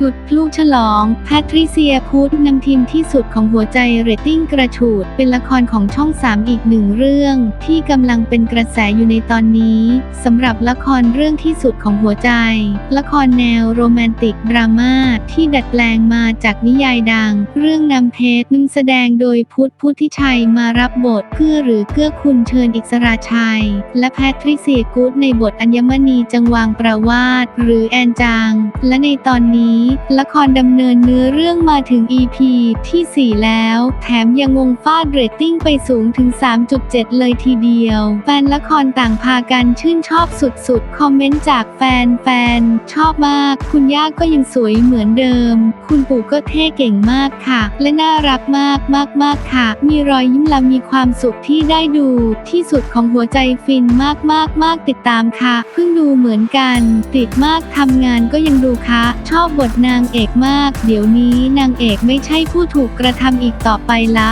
จุดพลุฉลอง แพทริเซียพูดนำทีมที่สุดของหัวใจเรตติ้งกระฉูด เป็นละครของช่อง 3 อีกหนึ่งเรื่อง ที่กำลังเป็นกระแสอยู่ในตอนนี้สำหรับละครเรื่องที่สุดของหัวใจ ละครแนวโรแมนติกดราม่าที่ดัดแปลงมาจากนิยายดัง เรื่องนำเพชรนำแสดงโดยพุทธพุทธิชัยมารับบทเพื่อหรือเกื้อคุณเชิญอิสราชัย และแพทริเซียกูดในบทอัญมณีจังวางประวาดหรือแอนจาง และในตอนนี้ละครดำเนินเนื้อเรื่องมาถึง EP ที่ 4 แล้ว แถมยังงงฟาดเรตติ้งไปสูงถึง 3.7 เลยทีเดียว แฟนละครต่างพากันชื่นชอบสุดๆ คอมเมนต์จากแฟนแฟนๆ ชอบมาก คุณย่าก็ยังสวยเหมือนเดิม คุณปู่ก็เท่เก่งมากค่ะ และน่ารักมากมากมากๆค่ะ มีรอยยิ้มและมีความสุขที่ได้ดู ที่สุดของหัวใจฟินมากมากมากติดตามค่ะ เพิ่งดูเหมือนกัน ติดมากทำงานก็ยังดูค่ะ ชอบบทนางเอกมาก เดี๋ยวนี้นางเอกไม่ใช่ผู้ถูกกระทำอีกต่อไปละ